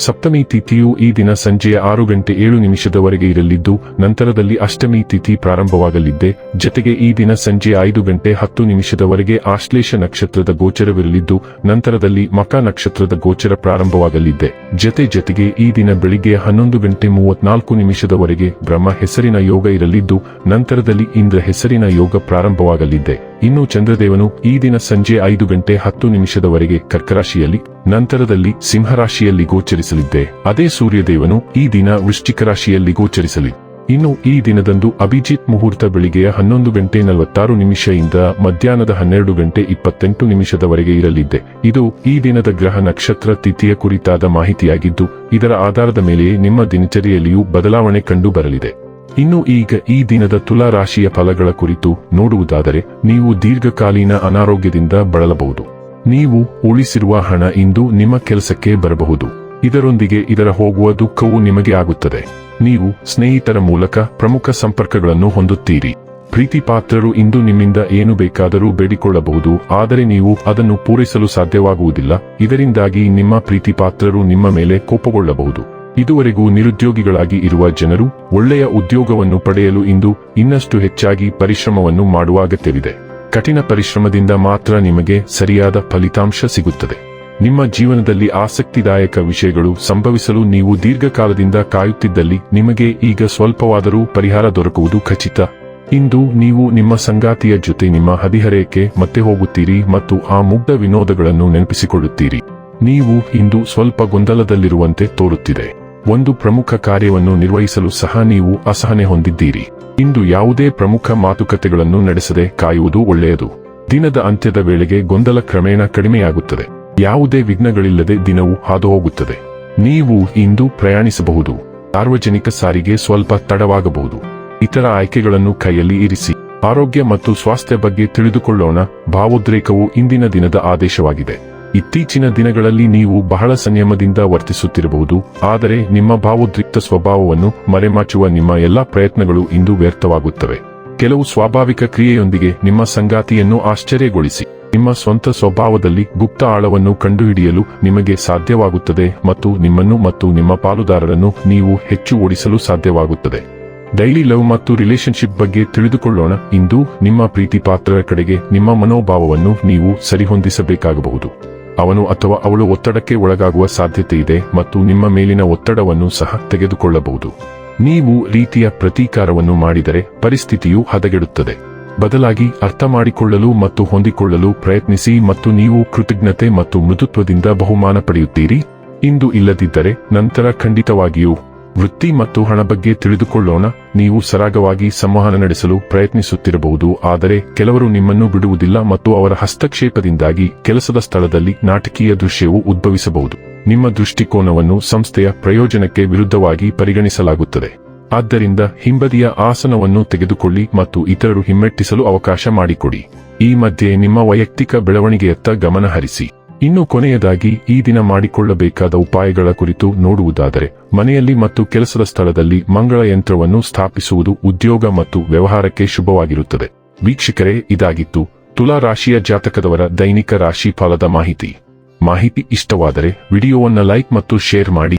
ಸಪ್ತಮಿ ತಿಥಿಯು ಈ ದಿನ ಸಂಜೆಯ ಆರು ಗಂಟೆ ಏಳು ನಿಮಿಷದವರೆಗೆ ಇರಲಿದ್ದು, ನಂತರದಲ್ಲಿ ಅಷ್ಟಮಿ ತಿಥಿ ಪ್ರಾರಂಭವಾಗಲಿದ್ದೆ. ಜತೆಗೆ ಈ ದಿನ ಸಂಜೆ ಐದು ಗಂಟೆ ಹತ್ತು ನಿಮಿಷದವರೆಗೆ ಆಶ್ಲೇಷ ನಕ್ಷತ್ರದ ಗೋಚರವಿರಲಿದ್ದು, ನಂತರದಲ್ಲಿ ಮಕ ನಕ್ಷತ್ರದ ಗೋಚರ ಪ್ರಾರಂಭವಾಗಲಿದ್ದೆ. ಜತೆ ಜತೆಗೆ ಈ ದಿನ ಬೆಳಿಗ್ಗೆ ಹನ್ನೊಂದು ಗಂಟೆ ಮೂವತ್ನಾಲ್ಕು ನಿಮಿಷದವರೆಗೆ ಬ್ರಹ್ಮ ಹೆಸರಿನ ಯೋಗ ಇರಲಿದ್ದು, ನಂತರದಲ್ಲಿ ಇಂದ್ರ ಹೆಸರಿನ ಯೋಗ ಪ್ರಾರಂಭವಾಗಲಿದ್ದೆ ಇನ್ನು ಚಂದ್ರದೇವನು ಈ ದಿನ ಸಂಜೆ ಐದು ಗಂಟೆ ಹತ್ತು ನಿಮಿಷದವರೆಗೆ ಕರ್ಕರಾಶಿಯಲ್ಲಿ, ನಂತರದಲ್ಲಿ ಸಿಂಹರಾಶಿಯಲ್ಲಿ ಗೋಚರಿಸಲಿದ್ದೆ. ಅದೇ ಸೂರ್ಯದೇವನು ಈ ದಿನ ವೃಶ್ಚಿಕ ರಾಶಿಯಲ್ಲಿ ಗೋಚರಿಸಲಿ. ಇನ್ನು ಈ ದಿನದಂದು ಅಭಿಜಿತ್ ಮುಹೂರ್ತ ಬೆಳಿಗ್ಗೆಯ ಹನ್ನೊಂದು ಗಂಟೆ ನಲವತ್ತಾರು ನಿಮಿಷದಿಂದ ಮಧ್ಯಾಹ್ನದ ಹನ್ನೆರಡು ಗಂಟೆ ಇಪ್ಪತ್ತೆಂಟು ನಿಮಿಷದವರೆಗೆ ಇರಲಿದೆ ಇದು ಈ ದಿನದ ಗ್ರಹ ನಕ್ಷತ್ರ ತಿಥಿಯ ಕುರಿತಾದ ಮಾಹಿತಿಯಾಗಿದ್ದು, ಇದರ ಆಧಾರದ ಮೇಲೆಯೇ ನಿಮ್ಮ ದಿನಚರಿಯಲ್ಲಿಯೂ ಬದಲಾವಣೆ ಕಂಡು ಬರಲಿದೆ ಇನ್ನು ಈಗ ಈ ದಿನದ ತುಲಾ ರಾಶಿಯ ಫಲಗಳ ಕುರಿತು ನೋಡುವುದಾದರೆ, ನೀವು ದೀರ್ಘಕಾಲೀನ ಅನಾರೋಗ್ಯದಿಂದ ಬಳಲಬಹುದು. ನೀವು ಉಳಿಸಿರುವ ಹಣ ಇಂದು ನಿಮ್ಮ ಕೆಲಸಕ್ಕೆ ಬರಬಹುದು. ಇದರೊಂದಿಗೆ ಇದರ ಹೋಗುವ ದುಃಖವು ನಿಮಗೆ ಆಗುತ್ತದೆ. ನೀವು ಸ್ನೇಹಿತರ ಮೂಲಕ ಪ್ರಮುಖ ಸಂಪರ್ಕಗಳನ್ನು ಹೊಂದುತ್ತೀರಿ. ಪ್ರೀತಿಪಾತ್ರರು ಇಂದು ನಿಮ್ಮಿಂದ ಏನು ಬೇಕಾದರೂ ಬೇಡಿಕೊಳ್ಳಬಹುದು, ಆದರೆ ನೀವು ಅದನ್ನು ಪೂರೈಸಲು ಸಾಧ್ಯವಾಗುವುದಿಲ್ಲ. ಇದರಿಂದಾಗಿ ನಿಮ್ಮ ಪ್ರೀತಿಪಾತ್ರರು ನಿಮ್ಮ ಮೇಲೆ ಕೋಪಗೊಳ್ಳಬಹುದು. ಇದುವರೆಗೂ ನಿರುದ್ಯೋಗಿಗಳಾಗಿ ಇರುವ ಜನರು ಒಳ್ಳೆಯ ಉದ್ಯೋಗವನ್ನು ಪಡೆಯಲು ಇಂದು ಇನ್ನಷ್ಟು ಹೆಚ್ಚಾಗಿ ಪರಿಶ್ರಮವನ್ನು ಮಾಡುವ ಅಗತ್ಯವಿದೆ. ಕಠಿಣ ಪರಿಶ್ರಮದಿಂದ ಮಾತ್ರ ನಿಮಗೆ ಸರಿಯಾದ ಫಲಿತಾಂಶ ಸಿಗುತ್ತದೆ. ನಿಮ್ಮ ಜೀವನದಲ್ಲಿ ಆಸಕ್ತಿದಾಯಕ ವಿಷಯಗಳು ಸಂಭವಿಸಲು ನೀವು ದೀರ್ಘಕಾಲದಿಂದ ಕಾಯುತ್ತಿದ್ದಲ್ಲಿ ನಿಮಗೆ ಈಗ ಸ್ವಲ್ಪವಾದರೂ ಪರಿಹಾರ ದೊರಕುವುದು ಖಚಿತ. ಇಂದು ನೀವು ನಿಮ್ಮ ಸಂಗಾತಿಯ ಜೊತೆ ನಿಮ್ಮ ಹದಿಹರೆಯಕ್ಕೆ ಮತ್ತೆ ಹೋಗುತ್ತೀರಿ ಮತ್ತು ಆ ಮುಗ್ಧ ವಿನೋದಗಳನ್ನು ನೆನಪಿಸಿಕೊಳ್ಳುತ್ತೀರಿ. ನೀವು ಇಂದು ಸ್ವಲ್ಪ ಗೊಂದಲದಲ್ಲಿರುವಂತೆ ತೋರುತ್ತಿದೆ. ಒಂದು ಪ್ರಮುಖ ಕಾರ್ಯವನ್ನು ನಿರ್ವಹಿಸಲು ಸಹ ನೀವು ಅಸಹನೆ ಹೊಂದಿದ್ದೀರಿ. ಇಂದು ಯಾವುದೇ ಪ್ರಮುಖ ಮಾತುಕತೆಗಳನ್ನು ನಡೆಸದೆ ಕಾಯುವುದು ಒಳ್ಳೆಯದು. ದಿನದ ಅಂತ್ಯದ ವೇಳೆಗೆ ಗೊಂದಲ ಕ್ರಮೇಣ ಕಡಿಮೆಯಾಗುತ್ತದೆ. ಯಾವುದೇ ವಿಘ್ನಗಳಿಲ್ಲದೆ ದಿನವೂ ಹಾದುಹೋಗುತ್ತದೆ. ನೀವು ಇಂದು ಪ್ರಯಾಣಿಸಬಹುದು. ಸಾರ್ವಜನಿಕ ಸಾರಿಗೆ ಸ್ವಲ್ಪ ತಡವಾಗಬಹುದು. ಇತರ ಆಯ್ಕೆಗಳನ್ನು ಕೈಯಲ್ಲಿ ಇರಿಸಿ. ಆರೋಗ್ಯ ಮತ್ತು ಸ್ವಾಸ್ಥ್ಯ ಬಗ್ಗೆ ತಿಳಿದುಕೊಳ್ಳೋಣ. ಭಾವೋದ್ರೇಕವು ಇಂದಿನ ದಿನದ ಆದೇಶವಾಗಿದೆ. ಇತ್ತೀಚಿನ ದಿನಗಳಲ್ಲಿ ನೀವು ಬಹಳ ಸಂಯಮದಿಂದ ವರ್ತಿಸುತ್ತಿರಬಹುದು. ಆದರೆ ನಿಮ್ಮ ಭಾವೋದ್ರಿಕ್ತ ಸ್ವಭಾವವನ್ನು ಮರೆಮಾಚುವ ನಿಮ್ಮ ಎಲ್ಲಾ ಪ್ರಯತ್ನಗಳು ಇಂದು ವ್ಯರ್ಥವಾಗುತ್ತವೆ. ಕೆಲವು ಸ್ವಾಭಾವಿಕ ಕ್ರಿಯೆಯೊಂದಿಗೆ ನಿಮ್ಮ ಸಂಗಾತಿಯನ್ನು ಆಶ್ಚರ್ಯಗೊಳಿಸಿ. ನಿಮ್ಮ ಸ್ವಂತ ಸ್ವಭಾವದಲ್ಲಿ ಗುಪ್ತ ಆಳವನ್ನು ಕಂಡುಹಿಡಿಯಲು ನಿಮಗೆ ಸಾಧ್ಯವಾಗುತ್ತದೆ ಮತ್ತು ನಿಮ್ಮನ್ನು ಮತ್ತು ನಿಮ್ಮ ಪಾಲುದಾರರನ್ನು ನೀವು ಹೆಚ್ಚು ಓಡಿಸಲು ಸಾಧ್ಯವಾಗುತ್ತದೆ. ಡೈಲಿ ಲವ್ ಮತ್ತು ರಿಲೇಶನ್ಶಿಪ್ ಬಗ್ಗೆ ತಿಳಿದುಕೊಳ್ಳೋಣ. ಇಂದು ನಿಮ್ಮ ಪ್ರೀತಿ ಪಾತ್ರರ ಕಡೆಗೆ ನಿಮ್ಮ ಮನೋಭಾವವನ್ನು ನೀವು ಸರಿಹೊಂದಿಸಬೇಕಾಗಬಹುದು. ಅವನು ಅಥವಾ ಅವಳು ಒತ್ತಡಕ್ಕೆ ಒಳಗಾಗುವ ಸಾಧ್ಯತೆ ಇದೆ ಮತ್ತು ನಿಮ್ಮ ಮೇಲಿನ ಒತ್ತಡವನ್ನು ಸಹ ತೆಗೆದುಕೊಳ್ಳಬಹುದು. ನೀವು ರೀತಿಯ ಪ್ರತೀಕಾರವನ್ನು ಮಾಡಿದರೆ ಪರಿಸ್ಥಿತಿಯು ಹದಗೆಡುತ್ತದೆ. ಬದಲಾಗಿ ಅರ್ಥ ಮಾಡಿಕೊಳ್ಳಲು ಮತ್ತು ಹೊಂದಿಕೊಳ್ಳಲು ಪ್ರಯತ್ನಿಸಿ ಮತ್ತು ನೀವು ಕೃತಜ್ಞತೆ ಮತ್ತು ಮೃದುತ್ವದಿಂದ ಬಹುಮಾನ ಪಡೆಯುತ್ತೀರಿ. ಇಂದು ಇಲ್ಲದಿದ್ದರೆ ನಂತರ ಖಂಡಿತವಾಗಿಯೂ ವೃತ್ತಿ ಮತ್ತು ಹಣ ಬಗ್ಗೆ ತಿಳಿದುಕೊಳ್ಳೋಣ. ನೀವು ಸರಾಗವಾಗಿ ಸಂವಹನ ನಡೆಸಲು ಪ್ರಯತ್ನಿಸುತ್ತಿರಬಹುದು, ಆದರೆ ಕೆಲವರು ನಿಮ್ಮನ್ನು ಬಿಡುವುದಿಲ್ಲ ಮತ್ತು ಅವರ ಹಸ್ತಕ್ಷೇಪದಿಂದಾಗಿ ಕೆಲಸದ ಸ್ಥಳದಲ್ಲಿ ನಾಟಕೀಯ ದೃಶ್ಯವು ಉದ್ಭವಿಸಬಹುದು. ನಿಮ್ಮ ದೃಷ್ಟಿಕೋನವನ್ನು ಸಂಸ್ಥೆಯ ಪ್ರಯೋಜನಕ್ಕೆ ವಿರುದ್ಧವಾಗಿ ಪರಿಗಣಿಸಲಾಗುತ್ತದೆ. ಆದ್ದರಿಂದ ಹಿಂಬದಿಯ ಆಸನವನ್ನು ತೆಗೆದುಕೊಳ್ಳಿ ಮತ್ತು ಇತರರು ಹಿಮ್ಮೆಟ್ಟಿಸಲು ಅವಕಾಶ ಮಾಡಿಕೊಡಿ. ಈ ಮಧ್ಯೆ ನಿಮ್ಮ ವೈಯಕ್ತಿಕ ಬೆಳವಣಿಗೆಯತ್ತ ಗಮನ ಹರಿಸಿ. ಇನ್ನು ಕೊನೆಯದಾಗಿ, ಈ ದಿನ ಮಾಡಿಕೊಳ್ಳಬೇಕಾದ ಉಪಾಯಗಳ ಕುರಿತು ನೋಡುವುದಾದರೆ, ಮನೆಯಲ್ಲಿ ಮತ್ತು ಕೆಲಸದ ಸ್ಥಳದಲ್ಲಿ ಮಂಗಳ ಯಂತ್ರವನ್ನು ಸ್ಥಾಪಿಸುವುದು ಉದ್ಯೋಗ ಮತ್ತು ವ್ಯವಹಾರಕ್ಕೆ ಶುಭವಾಗಿರುತ್ತದೆ. ವೀಕ್ಷಕರೇ, ಇದಾಗಿತ್ತು ತುಲಾ ರಾಶಿಯ ಜಾತಕದವರ ದೈನಿಕ ರಾಶಿ ಫಲದ ಮಾಹಿತಿ. ಮಾಹಿತಿ ಇಷ್ಟವಾದರೆ, ವಿಡಿಯೋವನ್ನು ಲೈಕ್ ಮತ್ತು ಶೇರ್ ಮಾಡಿ.